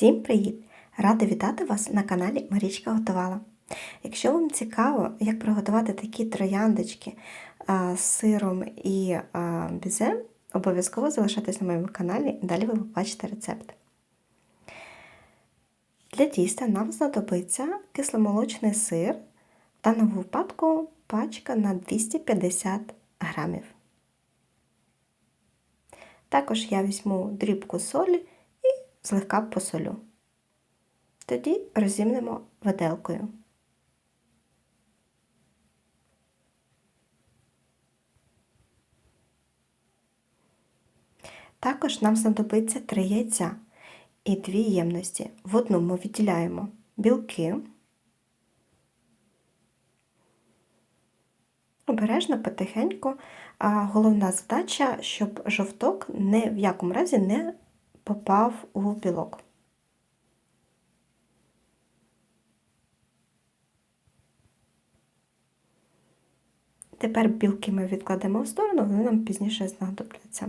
Всім привіт! Рада вітати вас на каналі Марічка Готувала. Якщо вам цікаво, як приготувати такі трояндочки з сиром і бізе, обов'язково залишайтесь на моєму каналі, далі ви побачите рецепт. Для тіста нам знадобиться кисломолочний сир, в даному випадку пачка на 250 грамів. Також я візьму дрібку солі злегка посолю. Тоді розімнемо виделкою. Також нам знадобиться 3 яйця і 2 ємності. В одну ми відділяємо білки, обережно, потихеньку. А головна задача, щоб жовток не в якому разі не попав у білок. Тепер білки ми відкладемо в сторону, вони нам пізніше знадобляться.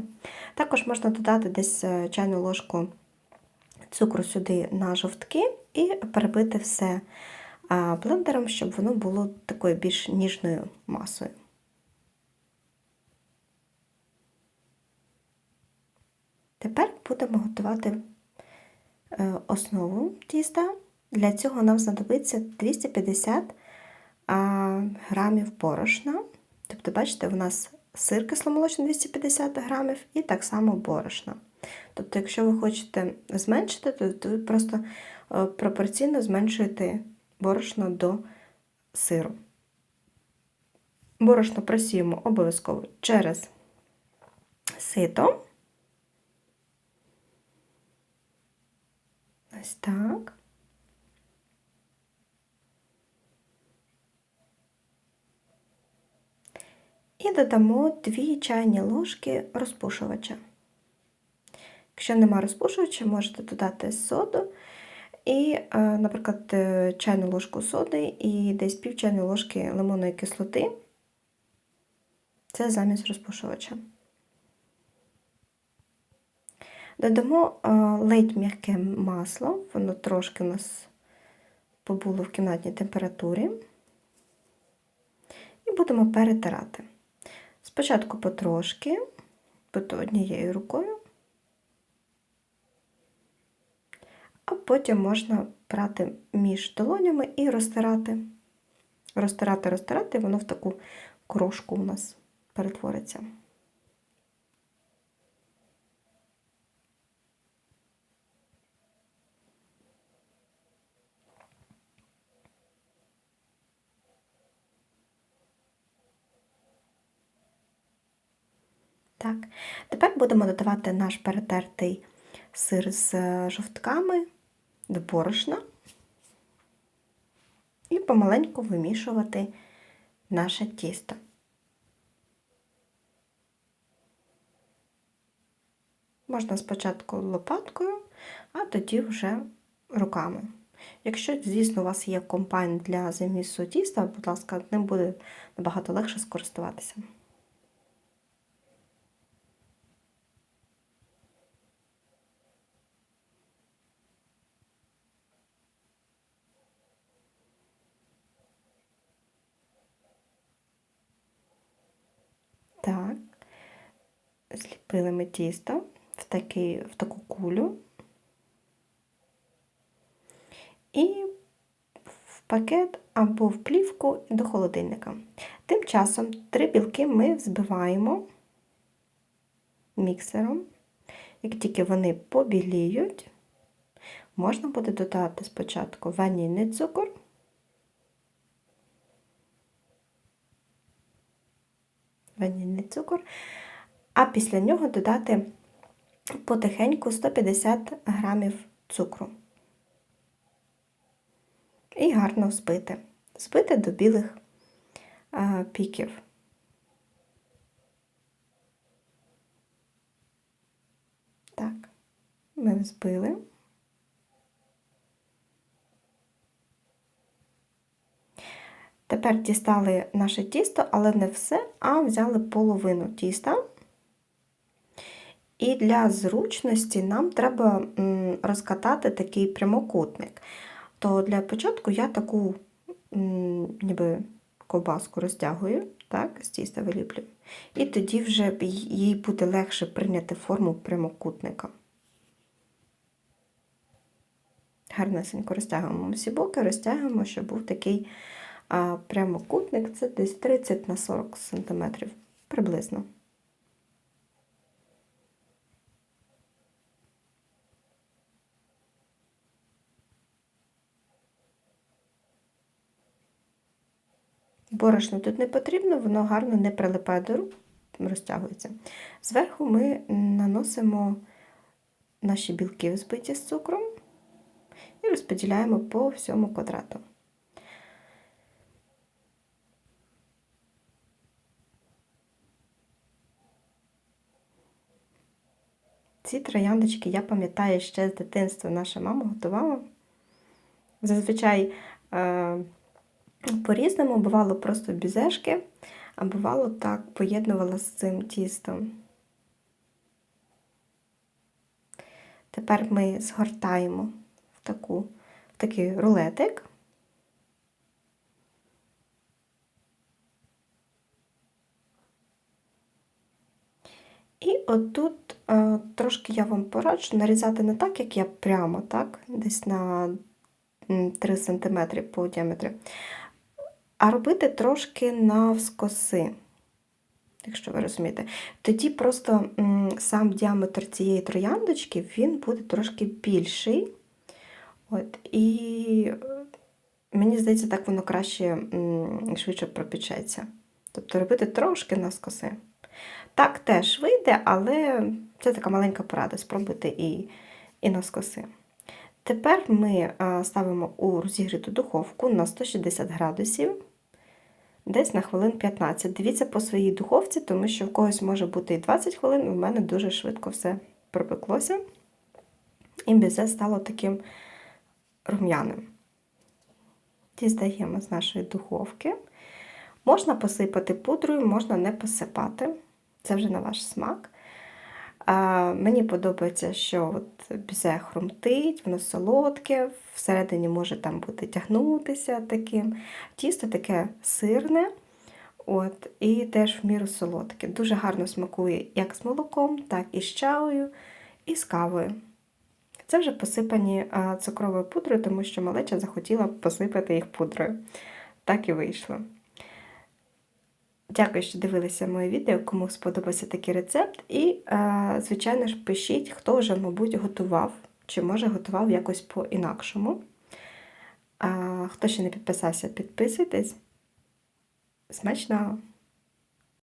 Також можна додати десь чайну ложку цукру сюди на жовтки і перебити все блендером, щоб воно було такою більш ніжною масою. Тепер будемо готувати основу тіста. Для цього нам знадобиться 250 грамів борошна. Тобто, бачите, у нас сир кисломолочний 250 грамів і так само борошна. Тобто, якщо ви хочете зменшити, то ви просто пропорційно зменшуєте борошно до сиру. Борошно просіємо обов'язково через сито. Ось так. І додамо 2 чайні ложки розпушувача. Якщо нема розпушувача, можете додати соду і, наприклад, чайну ложку соди і десь пів чайної ложки лимонної кислоти. Це замість розпушувача. Додамо ледь м'яке масло, воно трошки у нас побуло в кімнатній температурі. І будемо перетирати. Спочатку потрошки, тобто однією рукою, а потім можна брати між долонями і розтирати. Розтирати, розтирати, воно в таку крошку у нас перетвориться. Так. Тепер будемо додавати наш перетертий сир з жовтками до борошна і помаленьку вимішувати наше тісто. Можна спочатку лопаткою, а тоді вже руками. Якщо, звісно, у вас є комбайн для замісу тіста, будь ласка, ним буде набагато легше скористуватися. Так, зліпили ми тісто в, такий, в таку кулю і в пакет або в плівку до холодильника. Тим часом три білки ми взбиваємо міксером. Як тільки вони побіліють, можна буде додати спочатку ванільний цукор. Ванільний цукор, а після нього додати потихеньку 150 грамів цукру. І гарно взбити. Збити до білих а, піків. Так, ми взбили. Тепер дістали наше тісто, але не все, а взяли половину тіста І для зручності нам треба розкатати такий прямокутник. То для початку я таку ніби ковбаску розтягую, так, з тіста виліплюю. І тоді вже їй буде легше прийняти форму прямокутника. Гарнесенько розтягуємо всі боки, розтягуємо, щоб був такий а, прямокутник. Це десь 30 на 40 см приблизно. Борошно тут не потрібно, воно гарно не прилипає до рук, розтягується. Зверху ми наносимо наші білки взбиті з цукром і розподіляємо по всьому квадрату. Ці трояндочки, я пам'ятаю, ще з дитинства наша мама готувала. Зазвичай е, по-різному бувало просто бізешки, а бувало так, поєднувала з цим тістом. Тепер ми згортаємо в, таку, в такий рулетик. І отут е, трошки я вам пораджу нарізати не так, як я прямо, так, десь на 3 см по діаметрі, а робити трошки навскоси, якщо ви розумієте. Тоді просто сам діаметр цієї трояндочки він буде трошки більший. От, І мені здається, так воно краще швидше пропічеться. Тобто робити трошки навскоси. Так теж вийде, але це така маленька порада, спробуйте і, і навскоси. Тепер ми ставимо у розігріту духовку на 160 градусів, десь на хвилин 15. Дивіться по своїй духовці, тому що в когось може бути і 20 хвилин, у мене дуже швидко все пропеклося. І бізе стало таким рум'яним. Дістаємо з нашої духовки. Можна посипати пудрою, можна не посипати. Це вже на ваш смак. А, Мені подобається, що от бізе хрумтить, воно солодке, всередині може там бути тягнутися таким. Тісто таке сирне, от, і теж в міру солодке. Дуже гарно смакує як з молоком, так і з чаою, і з кавою. Це вже посипані цукровою пудрою, тому що малеча захотіла посипати їх пудрою. Так і вийшло. Дякую, що дивилися моє відео, кому сподобався такий рецепт. І, е, звичайно ж, пишіть, хто вже, мабуть, готував, чи може готував якось по-інакшому. Хто ще не підписався, підписуйтесь. Смачного!